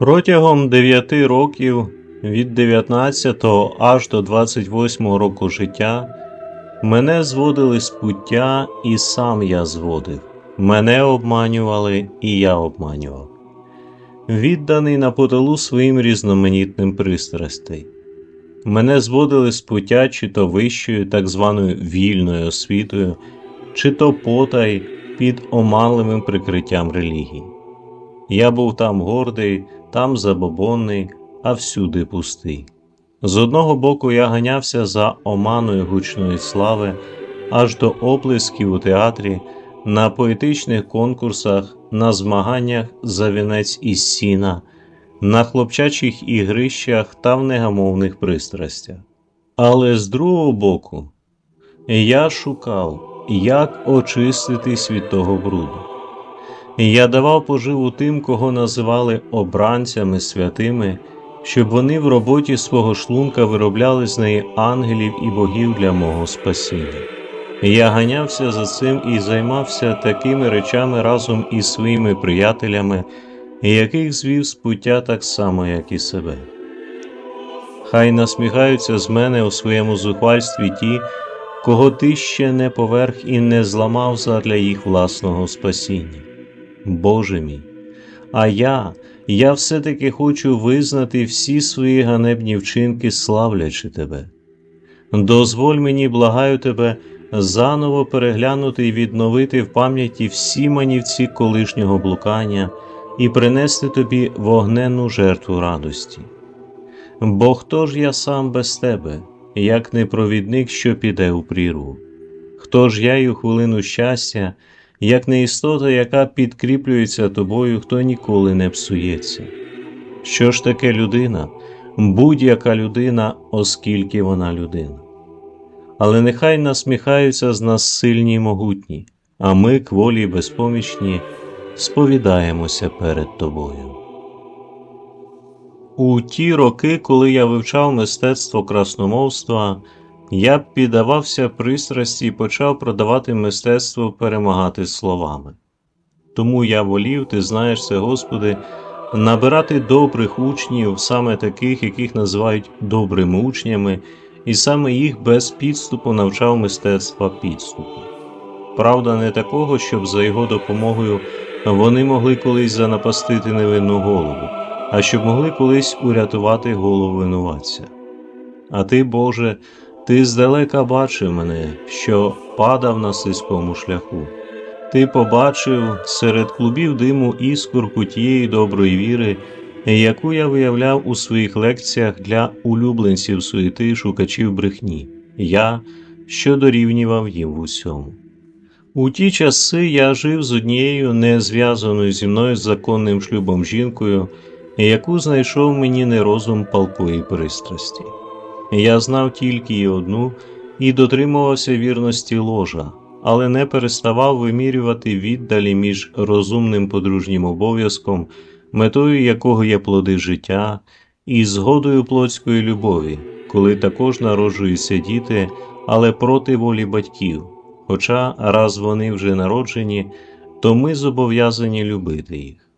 Протягом 9 років від 19 аж до 28 року життя мене зводили з пуття, і сам я зводив. Мене обманювали, і я обманював. Відданий на поталу своїм різноманітним пристрастей. Мене зводили з пуття чи то вищою, так званою вільною освітою, чи то потай під оманливим прикриттям релігії. Я був там гордий, там забобонний, а всюди пустий. З одного боку я ганявся за оманою гучної слави, аж до оплесків у театрі, на поетичних конкурсах, на змаганнях за вінець із сіна, на хлопчачих ігрищах та в негамовних пристрастях. Але з другого боку, я шукав, як очиститись від того бруду. Я давав поживу тим, кого називали обранцями святими, щоб вони в роботі свого шлунка виробляли з неї ангелів і богів для мого спасіння. Я ганявся за цим і займався такими речами разом із своїми приятелями, яких звів з пуття так само, як і себе. Хай насміхаються з мене у своєму зухвальстві ті, кого ти ще не поверх і не зламав задля їх власного спасіння. Боже мій, а я, я все-таки хочу визнати всі свої ганебні вчинки, славлячи тебе. Дозволь мені, благаю тебе, заново переглянути і відновити в пам'яті всі манівці колишнього блукання і принести тобі вогненну жертву радості. Бо хто ж я сам без тебе, як не провідник, що піде у прірву? Хто ж я й у хвилину щастя, як не істота, яка підкріплюється тобою, хто ніколи не псується? Що ж таке людина, будь-яка людина, оскільки вона людина? Але нехай насміхаються з нас сильні й могутні, а ми, кволі й безпомічні, сповідаємося перед тобою. У ті роки, коли я вивчав мистецтво красномовства, я піддавався пристрасті і почав продавати мистецтво перемагати словами. Тому я волів, ти знаєш це, Господи, набирати добрих учнів, саме таких, яких називають добрими учнями, і саме їх без підступу навчав мистецтва підступу. Правда, не такого, щоб за його допомогою вони могли колись занапастити невинну голову, а щоб могли колись урятувати голову винуватця. А ти, Боже, ти здалека бачив мене, що падав на слизькому шляху. Ти побачив серед клубів диму іскорку тієї доброї віри, яку я виявляв у своїх лекціях для улюбленців суєти шукачів брехні, я, що дорівнював їм в усьому. У ті часи я жив з однією не зв'язаною зі мною законним шлюбом жінкою, яку знайшов мені нерозум палкої пристрасті. Я знав тільки її одну і дотримувався вірності ложа, але не переставав вимірювати віддалі між розумним подружнім обов'язком, метою якого є плоди життя, і згодою плотської любові, коли також народжуються діти, але проти волі батьків. Хоча раз вони вже народжені, то ми зобов'язані любити їх.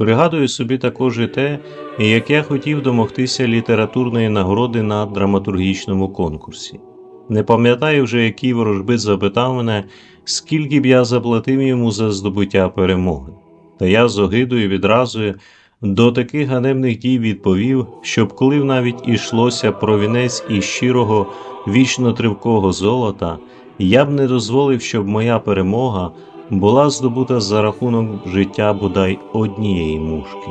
Пригадую собі також і те, як я хотів домогтися літературної нагороди на драматургічному конкурсі. Не пам'ятаю вже, який ворожбит запитав мене, скільки б я заплатив йому за здобуття перемоги. Та я з огидою відразу до таких ганебних дій відповів, щоб коли б навіть ішлося про вінець із щирого вічно тривкого золота, я б не дозволив, щоб моя перемога була здобута за рахунок життя бодай однієї мушки.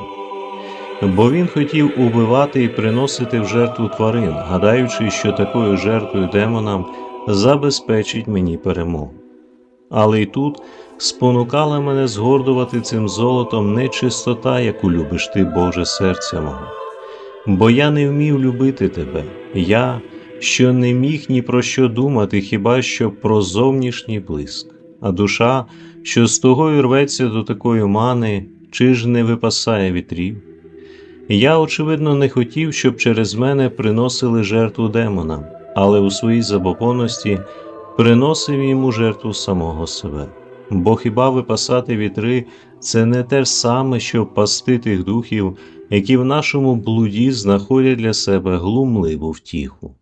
Бо він хотів убивати і приносити в жертву тварин, гадаючи, що такою жертвою демонам забезпечить мені перемогу. Але й тут спонукала мене згордувати цим золотом не чистота, яку любиш ти, Боже серця мого. Бо я не вмів любити тебе, я, що не міг ні про що думати, хіба що про зовнішній блиск, а душа, що з того рветься до такої мани, чи ж не випасає вітрів. Я, очевидно, не хотів, щоб через мене приносили жертву демонам, але у своїй забобонності приносив йому жертву самого себе. Бо хіба випасати вітри це не те ж саме, що пасти тих духів, які в нашому блуді знаходять для себе глумливу втіху.